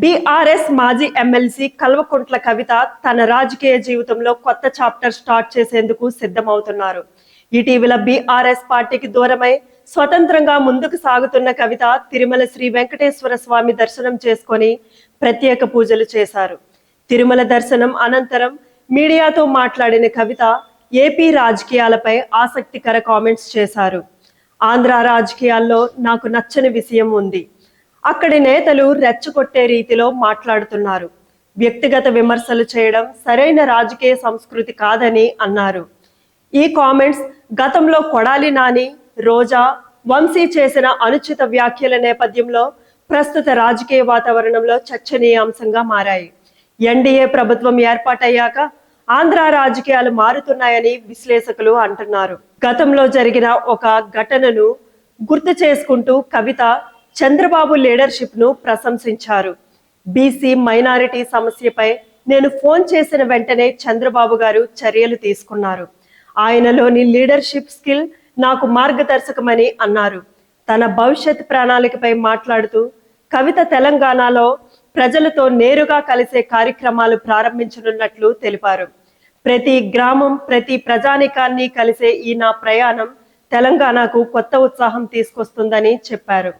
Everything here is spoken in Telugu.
బీఆర్ఎస్ మాజీ ఎమ్మెల్సీ కల్వకుంట్ల కవిత తన రాజకీయ జీవితంలో కొత్త చాప్టర్ స్టార్ట్ చేసేందుకు సిద్ధమవుతున్నారు. ఇటీవల బీఆర్ఎస్ పార్టీకి దూరమై స్వతంత్రంగా ముందుకు సాగుతున్న కవిత తిరుమల శ్రీ వెంకటేశ్వర స్వామి దర్శనం చేసుకొని ప్రత్యేక పూజలు చేశారు. తిరుమల దర్శనం అనంతరం మీడియాతో మాట్లాడిన కవిత ఏపీ రాజకీయాలపై ఆసక్తికర కామెంట్స్ చేశారు. ఆంధ్ర రాజకీయాల్లో నాకు నచ్చని విషయం ఉంది. అక్కడి నేతలు రెచ్చగొట్టే రీతిలో మాట్లాడుతున్నారు. వ్యక్తిగత విమర్శలు చేయడం సరైన రాజకీయ సంస్కృతి కాదని అన్నారు. ఈ కామెంట్స్ గతంలో కొడాలి నాని రోజా వంశీ చేసిన అనుచిత వ్యాఖ్యల నేపథ్యంలో ప్రస్తుత రాజకీయ వాతావరణంలో చర్చనీయాంశంగా మారాయి. ఎన్డీఏ ప్రభుత్వం ఏర్పాటయ్యాక ఆంధ్ర రాజకీయాలు మారుతున్నాయని విశ్లేషకులు అంటున్నారు. గతంలో జరిగిన ఒక ఘటనను గుర్తు చేసుకుంటూ కవిత చంద్రబాబు లీడర్షిప్ను ప్రశంసించారు. బీసీ మైనారిటీ సమస్యపై నేను ఫోన్ చేసిన వెంటనే చంద్రబాబు గారు చర్యలు తీసుకున్నారు. ఆయనలోని లీడర్షిప్ స్కిల్ నాకు మార్గదర్శకమని అన్నారు. తన భవిష్యత్ ప్రణాళికపై మాట్లాడుతూ కవిత తెలంగాణలో ప్రజలతో నేరుగా కలిసే కార్యక్రమాలు ప్రారంభించనున్నట్లు తెలిపారు. ప్రతి గ్రామం ప్రతి ప్రజానికాన్ని కలిసే ఈ నా ప్రయాణం తెలంగాణకు కొత్త ఉత్సాహం తీసుకొస్తుందని చెప్పారు.